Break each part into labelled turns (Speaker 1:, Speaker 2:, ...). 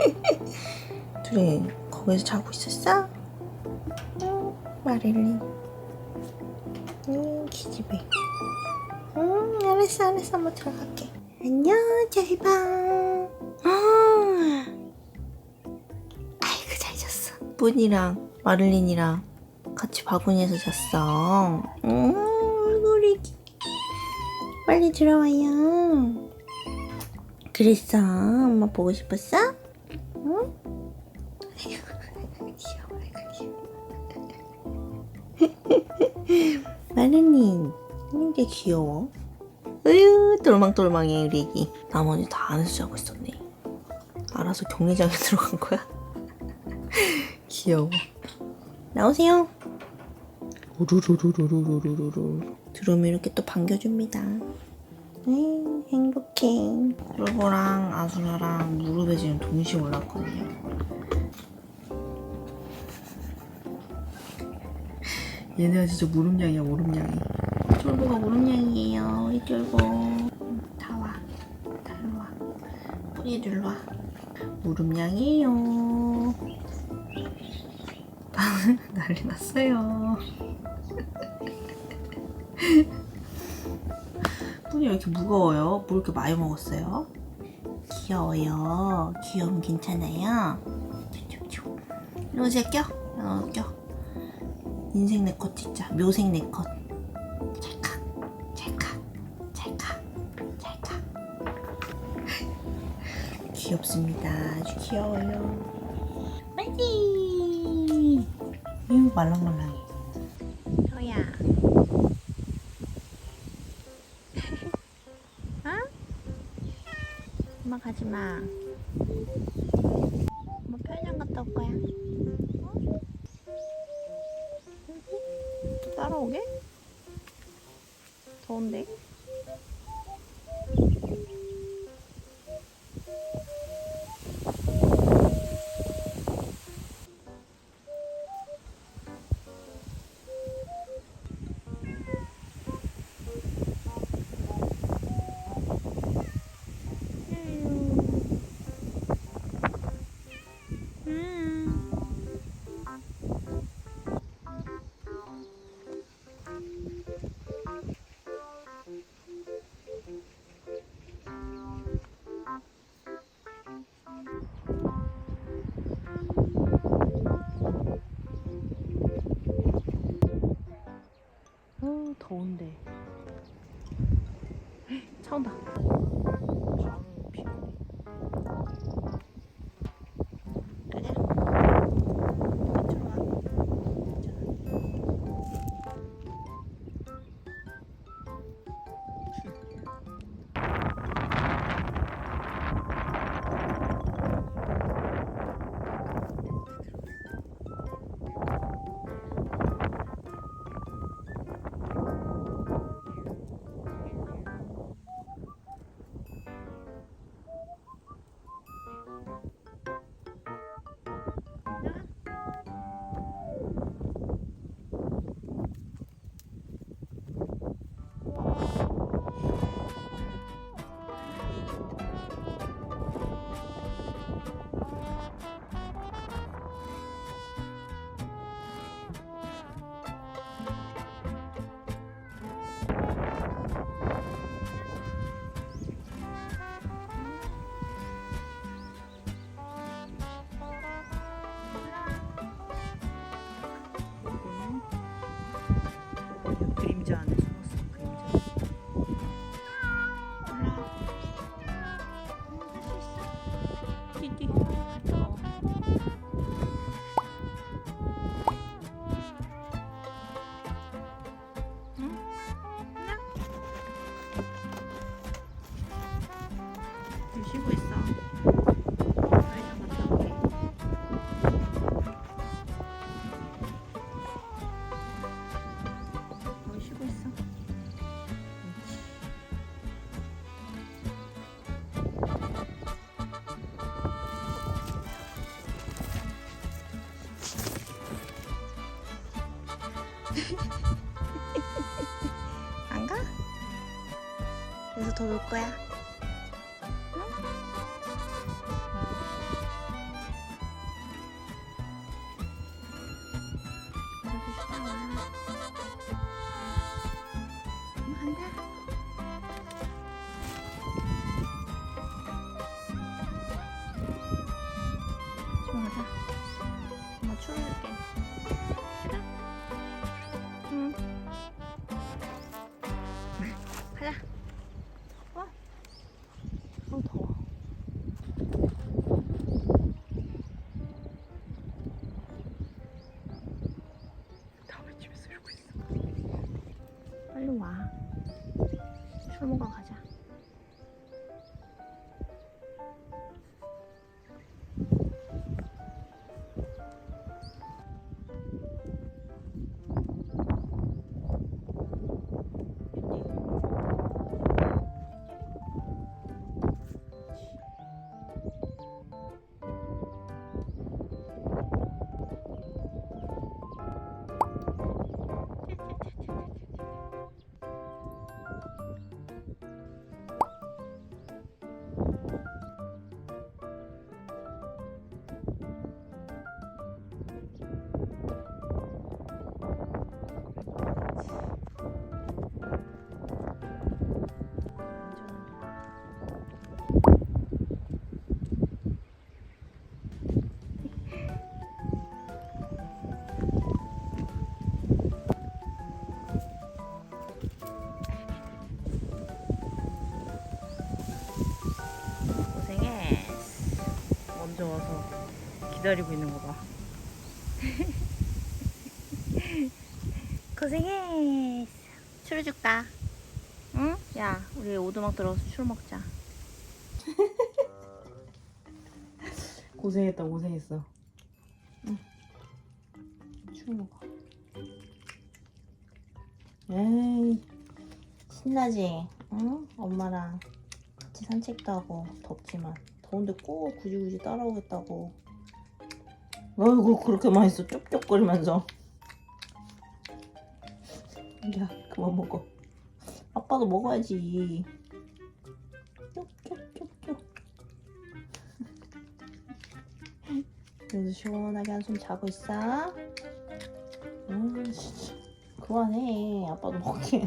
Speaker 1: 둘이 거기서 자고 있었어? 응, 마릴린. 응, 기집애. 응, 알았어, 알았어. 한번 들어갈게. 안녕, 잘 봐. 아, 아이고, 잘 잤어. 뿐이랑 마릴린이랑 같이 바구니에서 잤어. 응, 우리 기- 빨리 들어와요. 그랬어? 엄마 보고 싶었어? 응? 귀여워, 귀여워. 마르님, 이게 귀여워. 으유, 똘망똘망해, 우리 애기. 나머지 다 안에서 자고 있었네. 알아서 격리장에 들어간 거야? 귀여워. 나오세요. 우르르르르르르르르. 들어오면 이렇게 또 반겨줍니다. 음, 행복해. 쫄보랑 아수라랑 무릎에 지금 동시에 올랐거든요. 얘네가 진짜 무릎냥이야, 무릎냥이. 쫄보가 무릎냥이에요, 우리 쫄보. 다 와. 다 일로 와. 뿌리 일로 와. 무릎냥이에요. 난리 났어요. 뿌리 왜 이렇게 무거워요? 뭘 이렇게 많이 먹었어요? 귀여워요. 귀여움 괜찮아요. 오세요, 껴. 어, 껴. 인생 내 컷 진짜. 묘생 내 컷. 찰칵, 찰칵, 찰칵, 찰칵. 귀엽습니다. 아주 귀여워요. 빨리. 이거 말랑말랑해. 토야. 어? 엄마 가지 마. 갔다 올 거야. 어? 따라오게? 더운데? 好吧。 돌 거야. 응? 술 먹어 가
Speaker 2: 기다리고 있는 거 봐.
Speaker 1: 고생해. 술 줄까? 응? 야, 우리 오두막 들어서 술 먹자.
Speaker 2: 고생했다 고생했어.
Speaker 1: 술 먹어. 에이, 신나지? 응? 엄마랑 같이 산책도 하고 덥지만 더운데 꼭 굳이 굳이 따라오겠다고.
Speaker 2: 아이고 그렇게 맛있어 쪽쪽거리면서. 야 그만 먹어.
Speaker 1: 아빠도 먹어야지. 쪽, 여기서 시원하게 한숨 자고 있어. 음. 그만해. 아빠도 먹게.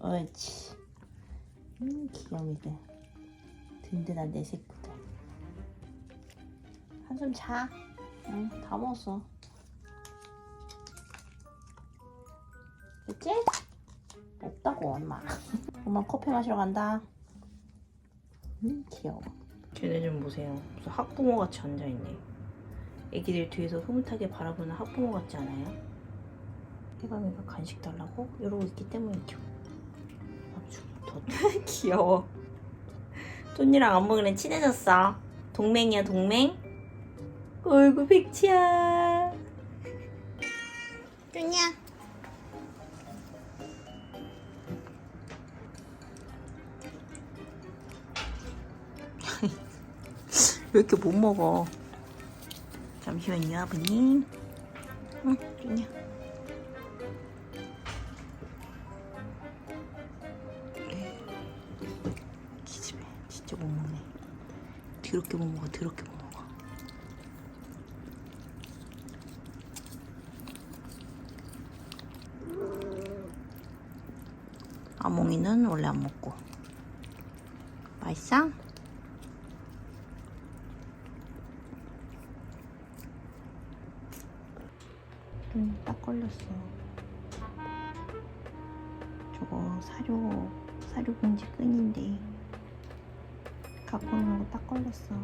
Speaker 1: 옳지. 음, 귀염이들. 든든한 내 새끼들. 한숨 자. 응, 다 먹었어. 됐지? 없다고, 엄마. 엄마 커피 마시러 간다. 음, 귀여워.
Speaker 2: 쟤네 좀 보세요. 무슨 학부모 같이 앉아 있네. 애기들 뒤에서 흐뭇하게 바라보는 학부모 같지 않아요? 해감이가 간식 달라고 이러고 있기 때문이죠. 아주 더 귀여워. 돈이랑 안 먹으면 친해졌어. 동맹이야 동맹. 어이구 백치야.
Speaker 1: 쭈냐?
Speaker 2: 왜 이렇게 못 먹어? 잠시만요, 아버님. 응, 쭈냐. 기집애, 진짜 못 먹네. 더럽게 못 먹어, 더럽게 못 먹어. 아몽이는 원래 안 먹고. 맛있어?
Speaker 1: 응, 딱 걸렸어. 저거 사료, 사료 봉지 끈인데 갖고 오는 거 딱 걸렸어.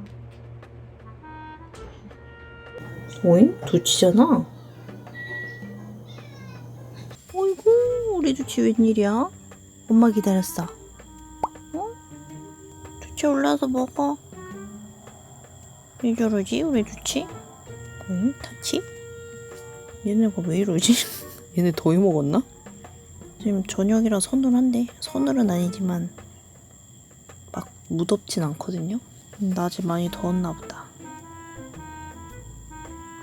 Speaker 2: 오잉? 두치잖아. 어이구, 우리 두치 웬일이야? 엄마 기다렸어. 어? 두치 올라서 먹어. 왜 저러지, 우리 두치? 오잉? 타치? 얘네가 왜 이러지? 얘네 더위 먹었나? 지금 저녁이라 서늘한데 서늘은 아니지만 막 무덥진 않거든요. 음, 낮에 많이 더웠나 보다.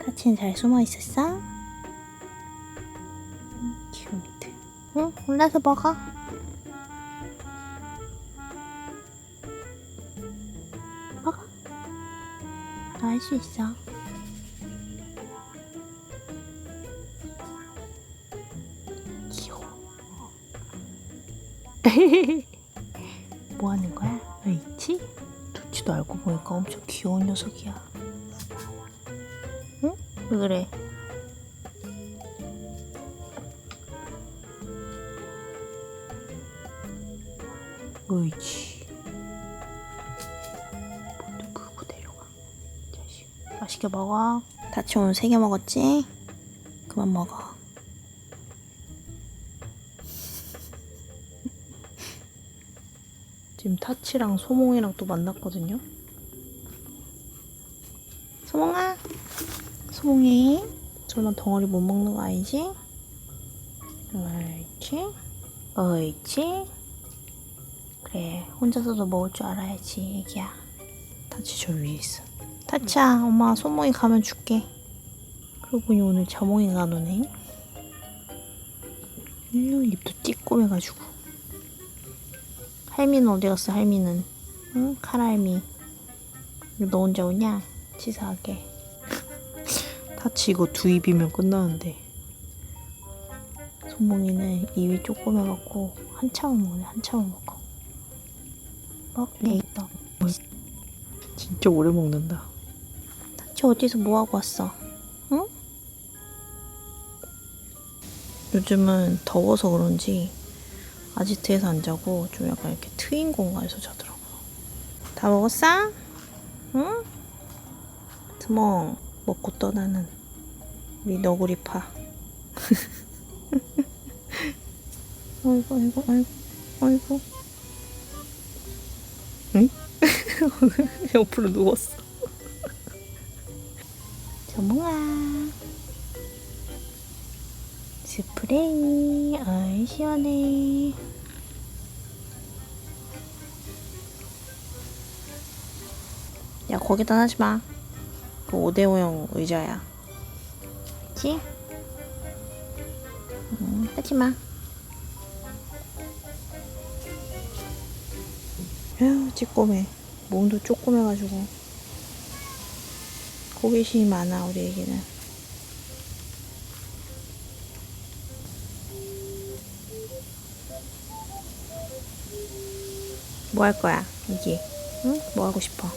Speaker 2: 타치는 잘 숨어 있었어? 귀여운데. 응, 올라서. 먹어. 수 있어. 귀여워. 뭐 하는 거야? 왜 있지? 도치도 알고 보니까 엄청 귀여운 녀석이야. 왜 그래? 볼 맛있게 먹어. 다치 오늘 세 개 먹었지? 그만 먹어. 지금 타치랑 소몽이랑 또 만났거든요. 소몽아, 소몽이, 설마 덩어리 못 먹는 거 아니지? 옳지, 옳지. 그래, 혼자서도 먹을 줄 알아야지, 애기야. 타치 저 위에 있어. 타치야, 엄마 소몽이 가면 줄게. 그러고 보니 오늘 저몽이가 안 오네. 음, 입도 찌꼬매가지고. 할미는 어디 갔어, 할미는? 응? 왜너 혼자 오냐? 치사하게. 타치 이거 두 입이면 끝나는데. 소몽이는 입이 조그매갖고 한참을 먹네, 한참을 먹어. 먹네, 있다. 진짜 오래 먹는다. 타치 어디서 뭐하고 왔어? 응? 요즘은 더워서 그런지 아지트에서 안 자고 좀 약간 이렇게 트인 공간에서 자더라고. 다 먹었어? 응? 드멍 먹고 떠나는 우리 너구리파. 아이고 아이고 아이고 아이고. 응? 옆으로 누웠어. 저몽아. 스프레이 아이 시원해. 야 거기다 하지마. 그 5대5형 의자야. 알지? 응 하지마. 에휴 찌꼬매. 몸도 쪼꼬매가지고 호기심이 많아 우리 애기는 뭐 할 거야, 이게? 응? 뭐 하고 싶어?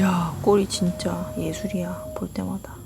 Speaker 2: 야, 꼬리 진짜 예술이야, 볼 때마다.